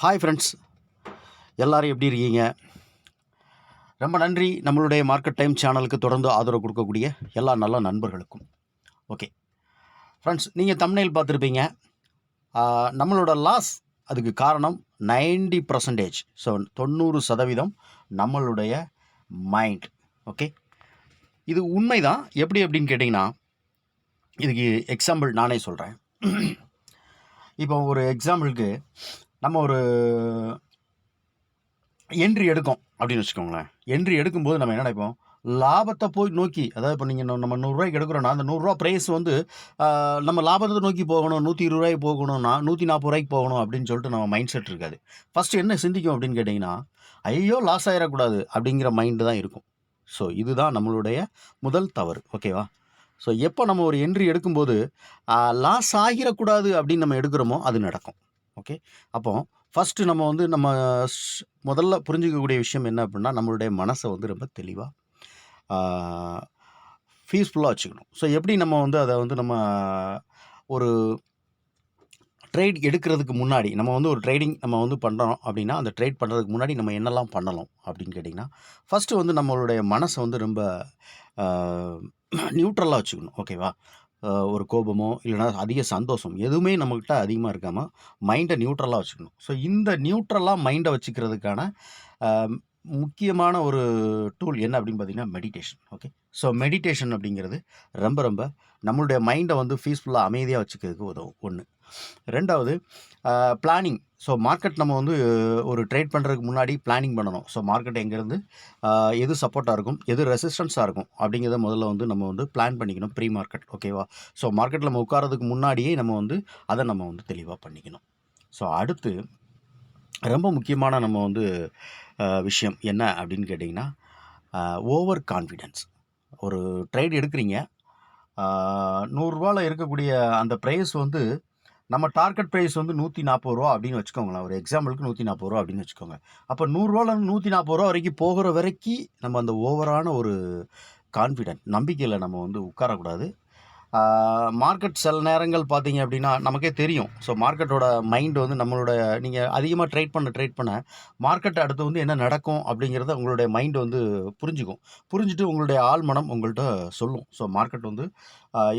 Hi friends எல்லோரும் எப்படி இருக்கீங்க? ரொம்ப நன்றி. நம்மளுடைய மார்க்கெட் டைம் சேனலுக்கு தொடர்ந்து ஆதரவு கொடுக்கக்கூடிய எல்லா நல்ல நண்பர்களுக்கும். ஓகே ஃப்ரெண்ட்ஸ் நீங்கள் தமிழில் பார்த்துருப்பீங்க. நம்மளோட லாஸ் அதுக்கு காரணம் 90% பர்சன்டேஜ் ஸோ தொண்ணூறு சதவீதம் நம்மளுடைய மைண்ட் ஓகே இது உண்மைதான். எப்படி அப்படின்னு கேட்டிங்கன்னா இதுக்கு எக்ஸாம்பிள் நானே சொல்கிறேன் இப்போ ஒரு எக்ஸாம்பிளுக்கு நம்ம ஒரு என்ட்ரி எடுக்கோம் அப்படின்னு வச்சுக்கோங்களேன். என்ட்ரி எடுக்கும்போது நம்ம என்ன நினைப்போம் லாபத்தை போய் நோக்கி அதாவது இப்போ நீங்கள் நம்ம நூறுரூவாய்க்கு எடுக்கிறோன்னா அந்த நூறுரூவா ப்ரைஸ் வந்து நம்ம லாபத்தை நோக்கி போகணும் நூற்றி இருபது ரூபாய்க்கு போகணும்னா நூற்றி நாற்பது ரூபாய்க்கு போகணும் அப்படின்னு சொல்லிட்டு நம்ம மைண்ட் செட் இருக்காது. ஃபஸ்ட்டு என்ன சிந்திக்கும் அப்படின்னு கேட்டிங்கன்னா ஐயோ லாஸ் ஆகிடக்கூடாது அப்படிங்கிற மைண்டு தான் இருக்கும். ஸோ இதுதான் நம்மளுடைய முதல் தவறு. ஓகேவா ஸோ எப்போ நம்ம ஒரு என்ட்ரி எடுக்கும்போது லாஸ் ஆகிடக்கூடாது அப்படின்னு நம்ம எடுக்கிறோமோ அது நடக்கும். ஓகே? அப்போ ஃபஸ்ட்டு நம்ம வந்து நம்ம ஸ்- முதல்ல புரிஞ்சுக்கக்கூடிய விஷயம் என்ன அப்படின்னா நம்மளுடைய மனசை வந்து ரொம்ப தெளிவாக பீஸ்ஃபுல்லாக வச்சுக்கணும். ஸோ எப்படி நம்ம வந்து அதை வந்து நம்ம ஒரு ட்ரேட் எடுக்கிறதுக்கு முன்னாடி நம்ம வந்து ஒரு ட்ரேடிங் நம்ம வந்து பண்ணுறோம் அப்படின்னா அந்த ட்ரேட் பண்ணுறதுக்கு முன்னாடி நம்ம என்னெல்லாம் பண்ணலாம் அப்படின்னு கேட்டிங்கன்னா ஃபஸ்ட்டு வந்து நம்மளுடைய மனசை வந்து ரொம்ப நியூட்ரலாக வச்சுக்கணும். ஓகேவா? ஒரு கோபமோ இல்லைனா அதிக சந்தோஷம் எதுவுமே நம்மக்கிட்ட அதிகமாக இருக்காமல் மைண்டை நியூட்ரலாக வச்சுக்கணும். ஸோ இந்த நியூட்ரலாக மைண்டை வச்சுக்கிறதுக்கான முக்கியமான ஒரு டூல் என்ன அப்படின்னு பார்த்தீங்கன்னா மெடிடேஷன். ஓகே? ஸோ மெடிடேஷன் அப்படிங்கிறது ரொம்ப ரொம்ப நம்மளுடைய மைண்டை வந்து பீஸ்ஃபுல்லாக அமைதியாக வச்சுக்கிறதுக்கு உதவும். ஒன்று ரெண்டாவது பிளானிங் ஸோ மார்க்கெட் நம்ம வந்து ஒரு ட்ரேட் பண்ணுறதுக்கு முன்னாடி பிளானிங் பண்ணணும். ஸோ மார்க்கெட் எங்கேருந்து எது சப்போர்ட்டாக இருக்கும் எது ரெசிஸ்டன்ஸாக இருக்கும் அப்படிங்கிறத முதல்ல வந்து நம்ம வந்து பிளான் பண்ணிக்கணும் ப்ரீ மார்க்கெட் ஓகேவா ஸோ மார்க்கெட்டில் நம்ம உட்காரதுக்கு முன்னாடியே நம்ம வந்து அதை நம்ம வந்து தெளிவாக பண்ணிக்கணும். ஸோ அடுத்து ரொம்ப முக்கியமான நம்ம வந்து விஷயம் என்ன அப்படின்னு கேட்டிங்கன்னா ஓவர் கான்ஃபிடென்ஸ் ஒரு ட்ரேட் எடுக்கிறீங்க நூறுரூவாவில் இருக்கக்கூடிய அந்த ப்ரைஸ் வந்து நம்ம டார்கெட் ப்ரைஸ் வந்து நூற்றி நாற்பது ரூபா அப்படின்னு வச்சுக்கோங்களேன். ஒரு எக்ஸாம்பிளுக்கு நூற்றி நாற்பது ரூபா அப்படின்னு வச்சுக்கோங்க. அப்போ நூறுரூவாலேருந்து நூற்றி நாற்பது ரூபா வரைக்கும் போகிற வரைக்கும் நம்ம அந்த ஓவரான ஒரு கான்ஃபிடென்ட் நம்பிக்கையில் நம்ம வந்து உட்காரக்கூடாது. மார்க்கெட் சில நேரங்கள் பார்த்தீங்க அப்படின்னா நமக்கே தெரியும். ஸோ மார்க்கெட்டோட மைண்ட் வந்து நம்மளோட நீங்கள் அதிகமாக ட்ரேட் பண்ண ட்ரேட் பண்ண மார்க்கெட் அடுத்து வந்து என்ன நடக்கும் அப்படிங்கிறத உங்களுடைய மைண்ட் வந்து புரிஞ்சுக்கும். புரிஞ்சுட்டு உங்களுடைய ஆழ்மனம் உங்கள்கிட்ட சொல்லும். ஸோ மார்க்கெட் வந்து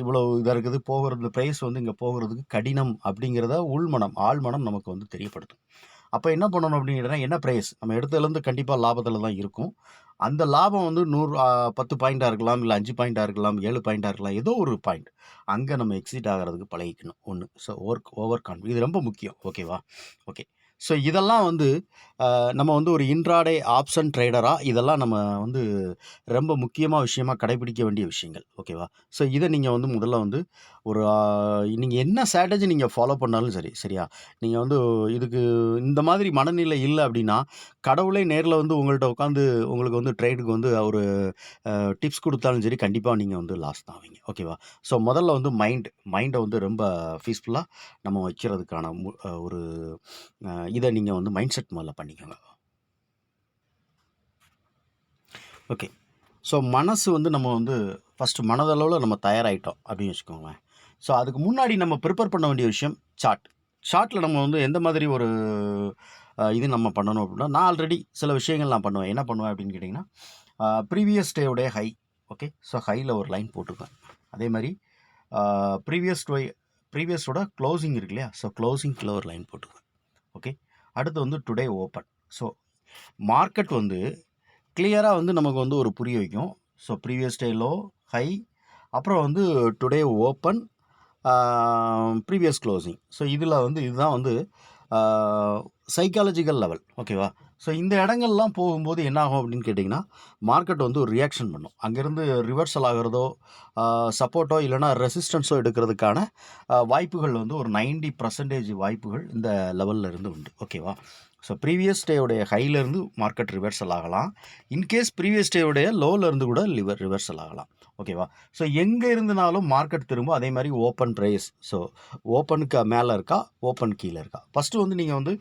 இவ்வளோ இதாக இருக்குது போகிறது ப்ரைஸ் வந்து இங்கே போகிறதுக்கு கடினம் அப்படிங்கிறத உள்மனம் ஆழ்மனம் நமக்கு வந்து தெரியப்படுத்தும். அப்போ என்ன பண்ணணும் அப்படின்னா என்ன ப்ரைஸ் நம்ம எடுத்ததுலேருந்து கண்டிப்பாக லாபத்தில் தான் இருக்கும். அந்த லாபம் வந்து நூறு பத்து பாயிண்ட்டாக இருக்கலாம் இல்லை அஞ்சு பாயிண்ட்டாக இருக்கலாம் ஏழு பாயிண்ட்டாக இருக்கலாம் ஏதோ ஒரு பாயிண்ட் அங்கே நம்ம எக்ஸிட் ஆகிறதுக்கு பழகிக்கணும். ஒன்று ஸோ ஓவர் ஓவர் கான்ஃபிட் இது ரொம்ப முக்கியம். ஓகேவா ஓகே ஸோ இதெல்லாம் வந்து நம்ம வந்து ஒரு இன்ட்ராடே ஆப்ஷன் ட்ரேடராக இதெல்லாம் நம்ம வந்து ரொம்ப முக்கியமாக விஷயமா கடைபிடிக்க வேண்டிய விஷயங்கள். ஓகேவா ஸோ இதை நீங்கள் வந்து முதல்ல வந்து ஒரு நீங்கள் என்ன ஸ்ட்ராட்டஜி நீங்கள் ஃபாலோ பண்ணாலும் சரி சரியா? நீங்கள் வந்து இதுக்கு இந்த மாதிரி மனநிலை இல்லை அப்படின்னா கடவுளே நேரில் வந்து உங்கள்கிட்ட உட்காந்து உங்களுக்கு வந்து ட்ரேடுக்கு வந்து ஒரு டிப்ஸ் கொடுத்தாலும் சரி கண்டிப்பாக நீங்கள் வந்து லாஸ் தான் ஆவீங்க. ஓகேவா ஸோ முதல்ல வந்து மைண்ட் மைண்டை வந்து ரொம்ப பீஸ்ஃபுல்லாக நம்ம வைக்கிறதுக்கான மு- ஒரு இதை நீங்கள் வந்து மைண்ட் செட் முதல்ல பண்ணிக்கோங்க. ஓகே ஸோ மனசு வந்து நம்ம வந்து ஃபஸ்ட்டு மனதளவில் நம்ம தயாராகிட்டோம் அப்படின்னு வச்சுக்கோங்களேன். ஸோ அதுக்கு முன்னாடி நம்ம ப்ரிப்பேர் பண்ண வேண்டிய விஷயம் சார்ட் ஷார்ட்டில் நம்ம வந்து எந்த மாதிரி ஒரு இது நம்ம பண்ணணும் அப்படின்னா நான் ஆல்ரெடி சில விஷயங்கள் நான் பண்ணுவேன். என்ன பண்ணுவேன் அப்படின்னு கேட்டிங்கன்னா ப்ரீவியஸ் டேவுடைய ஹை ஓகே ஸோ ஹையில் ஒரு லைன் போட்டிருப்பேன். அதே மாதிரி ப்ரீவியஸ் டே ப்ரீவியஸோட க்ளோசிங் இருக்கு இல்லையா? ஸோ க்ளோசிங்கில் ஒரு லைன் போட்டுக்குவேன் ஓகே அடுத்து வந்து டுடே ஓப்பன் ஸோ மார்க்கெட் வந்து கிளியராக வந்து நமக்கு வந்து ஒரு புரிய வைக்கும். So previous day low high அப்புறம் வந்து today open previous closing so இதில் வந்து இதுதான் வந்து சைக்காலஜிக்கல் லெவல் ஓகேவா ஸோ இந்த இடங்கள்லாம் போகும்போது என்னாகும் அப்படின்னு கேட்டிங்கன்னா மார்க்கெட் வந்து ஒரு ரியாக்ஷன் பண்ணும். அங்கேருந்து ரிவர்சல் ஆகிறதோ சப்போர்ட்டோ இல்லைனா ரெசிஸ்டன்ஸோ எடுக்கிறதுக்கான வாய்ப்புகள் வந்து ஒரு 90% பர்சன்டேஜ் வாய்ப்புகள் இந்த லெவலில் இருந்து உண்டு. ஓகேவா ஸோ ப்ரீவியஸ் டேவுடைய ஹைலேருந்து மார்க்கெட் ரிவர்சல் ஆகலாம். இன்கேஸ் ப்ரீவியஸ் டேவுடைய லோவிலேருந்து கூட லிவர் ரிவர்சல் ஆகலாம். ஓகேவா ஸோ எங்கே இருந்தனாலும் மார்க்கெட் திரும்ப அதே மாதிரி ஓப்பன் ப்ரைஸ் ஸோ ஓப்பனுக்கு மேலே இருக்கா ஓப்பன் கீழே இருக்கா? ஃபஸ்ட்டு வந்து நீங்கள் வந்து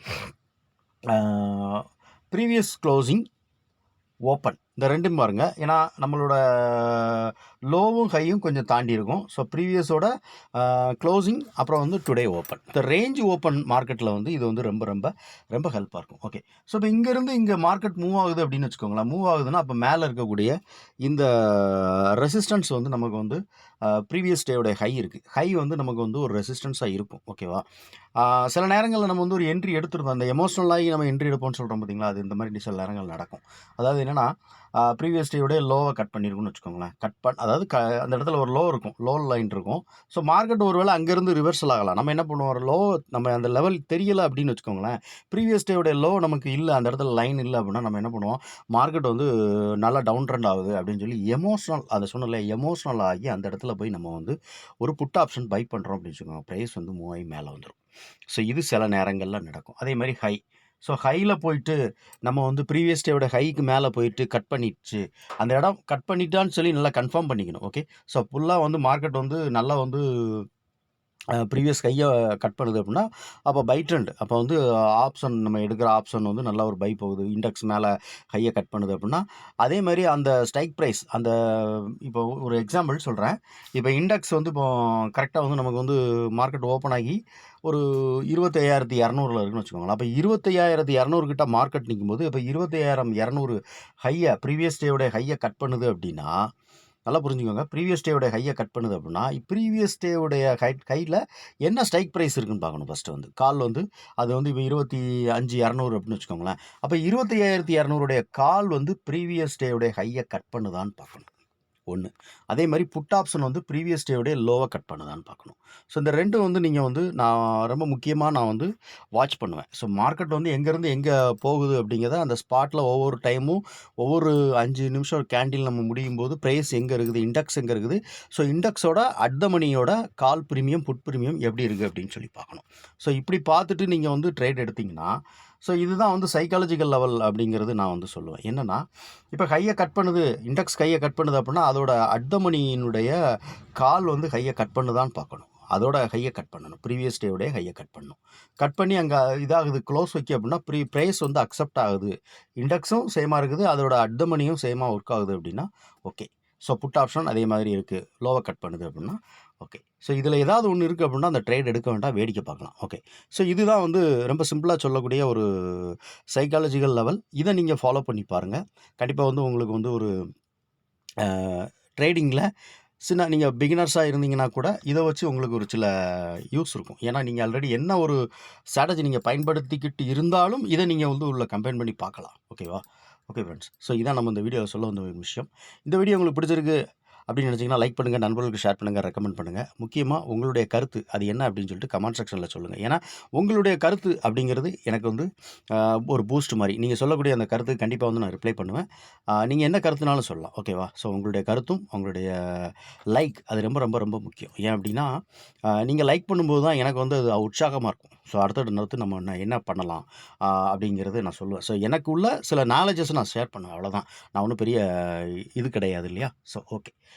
ப்ரீவியஸ் க்ளோசிங் ஓப்பன் இந்த ரெண்டும் பாருங்க. ஏன்னா நம்மளோட லோவும் ஹையும் கொஞ்சம் தாண்டி இருக்கும். ஸோ ப்ரீவியஸோட க்ளோசிங் அப்புறம் வந்து டுடே ஓப்பன் இந்த ரேஞ்ச் ஓப்பன் மார்க்கெட்டில் வந்து இது வந்து ரொம்ப ரொம்ப ரொம்ப ஹெல்ப்பாக இருக்கும். ஓகே ஸோ இப்போ இங்கேருந்து இங்கே மார்க்கெட் மூவ் ஆகுது அப்படின்னு வச்சுக்கோங்களேன். மூவ் ஆகுதுன்னா அப்போ மேலே இருக்கக்கூடிய இந்த ரெசிஸ்டன்ஸ் வந்து நமக்கு வந்து ப்ரீவியஸ் டேயோடைய ஹை இருக்குது ஹை வந்து நமக்கு வந்து ஒரு ரெசிஸ்டன்ஸாக இருக்கும். ஓகேவா சில நேரங்களில் நம்ம வந்து ஒரு என்ட்ரி எடுத்துருந்தோம். அந்த எமோஷனலாகி நம்ம என்ட்ரி எடுப்போம்னு சொல்கிறோம் பார்த்தீங்களா அது இந்த மாதிரி சில நேரங்கள் நடக்கும். அதாவது என்னென்னா ப்ரீவியஸ் டேயோடைய லோவை கட் பண்ணியிருக்கும்னு வச்சுக்கோங்களேன். கட் பண் அதாவது க அந்த இடத்துல ஒரு லோ இருக்கும். லோ லைன் இருக்கும். ஸோ மார்க்கெட் ஒரு வேளை அங்கேருந்து ரிவர்சல் ஆகலாம். நம்ம என்ன பண்ணுவோம்? லோ நம்ம அந்த லெவல் தெரியலை அப்படின்னு வச்சுக்கோங்களேன். ப்ரீவியஸ் டேயோடைய லோ நமக்கு இல்லை அந்த இடத்துல லைன் இல்லை அப்படின்னா நம்ம என்ன பண்ணுவோம்? மார்க்கெட் வந்து நல்லா டவுன் ட்ரெண்ட் ஆகுது அப்படின்னு சொல்லி எமோஷனல் அதை சொன்னல எமோஷனல் ஆகி அந்த இடத்துல போய் நம்ம வந்து ஒரு புட் ஆப்ஷன் பை பண்ணுறோம் அப்படின்னு வச்சுக்கோங்க. ப்ரைஸ் வந்து மூவாயி மேலே வந்துடும் ஸோ இது சில நேரங்களில் நடக்கும். அதே மாதிரி ஹை ஸோ ஹையில் போயிட்டு நம்ம வந்து ப்ரீவியஸ் டேவோட ஹைக்கு மேலே போயிட்டு கட் பண்ணிடுச்சு. அந்த இடம் கட் பண்ணிட்டான்னு சொல்லி நல்லா கன்ஃபார்ம் பண்ணிக்கணும் ஓகே ஸோ ஃபுல்லாக வந்து மார்க்கெட் வந்து நல்லா வந்து ப்ரீவியஸ் கையை கட் பண்ணுது அப்படின்னா அப்போ பை ட்ரெண்ட் அப்போ வந்து ஆப்ஷன் நம்ம எடுக்கிற ஆப்ஷன் வந்து நல்லா ஒரு பை போகுது. இண்டெக்ஸ் மேலே கையை கட் பண்ணுது அப்படின்னா அதே மாதிரி அந்த ஸ்ட்ரைக் ப்ரைஸ் அந்த இப்போ ஒரு எக்ஸாம்பிள் சொல்கிறேன் இப்போ இண்டெக்ஸ் வந்து இப்போ கரெக்டாக வந்து நமக்கு வந்து மார்க்கெட் ஓப்பன் ஆகி ஒரு இருபத்தையாயிரத்தி இரநூறுல இருக்குன்னு வச்சுக்கோங்களேன். அப்போ இருபத்தையாயிரத்தி இரநூறு கிட்ட மார்க்கெட் நிற்கும்போது இப்போ இருபத்தையாயிரம் இரநூறு ஹையை ப்ரீவியஸ் டேவுடைய ஹையை கட் பண்ணுது அப்படின்னா நல்லா புரிஞ்சுக்கோங்க. ப்ரீவியஸ் டேவுடைய ஹையை கட் பண்ணுது அப்படின்னா ப்ரீவியஸ் டேவுடைய ஹை கையில் என்ன ஸ்ட்ரைக் ப்ரைஸ் இருக்குன்னு பார்க்கணும் ஃபஸ்ட்டு வந்து. கால் வந்து அது வந்து இப்போ இருபத்தி அஞ்சு இரநூறு அப்படின்னு வச்சுக்கோங்களேன். அப்போ இருபத்தி ஐயாயிரத்தி இரநூறுடைய கால் வந்து ப்ரீவியஸ் டேவுடைய ஹையை கட் பண்ணுதான்னு பார்க்கணும். ஒன்று அதே மாதிரி புட் ஆப்ஷன் வந்து ப்ரீவியஸ் டேவுடைய லோவை கட் பண்ணுதான்னு பார்க்கணும் ஸோ இந்த ரெண்டும் வந்து நீங்கள் வந்து நான் ரொம்ப முக்கியமாக நான் வந்து வாட்ச் பண்ணுவேன். ஸோ மார்க்கெட் வந்து எங்கேருந்து எங்கே போகுது அப்படிங்கிறத அந்த ஸ்பாட்டில் ஒவ்வொரு டைமும் ஒவ்வொரு அஞ்சு நிமிஷம் கேண்டில் நம்ம முடியும் போது ப்ரைஸ் எங்கே இருக்குது இண்டெக்ஸ் எங்கே இருக்குது. ஸோ இண்டெக்ஸோட அட் த மணியோட கால் ப்ரீமியம் புட் ப்ரீமியம் எப்படி இருக்குது அப்படின்னு சொல்லி பார்க்கணும் ஸோ இப்படி பார்த்துட்டு நீங்கள் வந்து ட்ரேட் எடுத்தீங்கன்னா ஸோ இதுதான் வந்து சைக்காலஜிக்கல் லெவல் அப்படிங்கிறது நான் வந்து சொல்லுவேன். என்னென்னா இப்போ கையை கட் பண்ணுது இண்டெக்ஸ் கையை கட் பண்ணுது அப்படின்னா அதோட அட்டமணியினுடைய கால் வந்து கையை கட் பண்ணுதான்னு பார்க்கணும். அதோட கையை கட் பண்ணணும். ப்ரீவியஸ் டேவுடைய கையை கட் பண்ணணும். கட் பண்ணி அங்கே இதாகுது க்ளோஸ் வைக்க அப்படின்னா ப்ரீ ப்ரைஸ் வந்து அக்செப்ட் ஆகுது. இண்டெக்ஸும் சேமாக இருக்குது அதோட அட்டமணியும் சேமாக ஒர்க் ஆகுது அப்படின்னா ஓகே ஸோ புட் ஆப்ஷன் அதே மாதிரி இருக்குது லோவை கட் பண்ணுது அப்படின்னா ஓகே ஸோ இதில் ஏதாவது ஒன்று இருக்குது அப்படின்னா அந்த ட்ரேட் எடுக்க வேண்டாம் வேடிக்கை பார்க்கலாம். ஓகே ஸோ இதுதான் வந்து ரொம்ப சிம்பிளாக சொல்லக்கூடிய ஒரு சைக்காலஜிக்கல் லெவல் இதை நீங்கள் ஃபாலோ பண்ணி பாருங்கள் கண்டிப்பாக வந்து உங்களுக்கு வந்து ஒரு ட்ரேடிங்கில் சின்ன நீங்கள் பிகினர்ஸாக இருந்தீங்கன்னா கூட இதை வச்சு உங்களுக்கு ஒரு சில யூஸ் இருக்கும். ஏன்னா நீங்கள் ஆல்ரெடி என்ன ஒரு ஸ்ட்ராட்டஜி நீங்கள் பயன்படுத்திக்கிட்டு இருந்தாலும் இதை நீங்கள் வந்து உள்ள கம்பைன் பண்ணி பார்க்கலாம். ஓகேவா ஓகே ஃப்ரெண்ட்ஸ் ஸோ இதான் நம்ம இந்த வீடியோவில் சொல்ல வந்த ஒரு விஷயம். இந்த வீடியோ உங்களுக்கு பிடிச்சிருக்கு அப்படின்னு நினச்சிங்கன்னா லைக் பண்ணுங்கள் நண்பர்களுக்கு ஷேர் பண்ணுங்கள் ரெக்கமெண்ட் பண்ணுங்கள் முக்கியமாக உங்களுடைய கருத்து அது என்ன அப்படின்னு சொல்லிட்டு கமெண்ட் செக்ஷனில் சொல்லுங்கள் ஏன்னா உங்களுடைய கருத்து அப்படிங்கிறது எனக்கு வந்து ஒரு பூஸ்ட் மாதிரி. நீங்கள் சொல்லக்கூடிய அந்த கருத்து கண்டிப்பாக வந்து நான் ரிப்ளை பண்ணுவேன். நீங்கள் என்ன கருத்துனாலும் சொல்லலாம். ஓகேவா ஸோ உங்களுடைய கருத்தும் உங்களுடைய லைக் அது ரொம்ப ரொம்ப ரொம்ப முக்கியம். ஏன் அப்படின்னா நீங்கள் லைக் பண்ணும்போது தான் எனக்கு வந்து அது உற்சாகமாக இருக்கும். ஸோ அடுத்தடுத்த நடத்து நம்ம என்ன- என்ன பண்ணலாம் அப்படிங்கிறது நான் சொல்லுவேன். ஸோ எனக்கு உள்ள சில நாலேஜஸ் நான் ஷேர் பண்ணுவேன். அவ்வளோதான் நான் ஒன்றும் பெரிய இது கிடையாது இல்லையா? So okay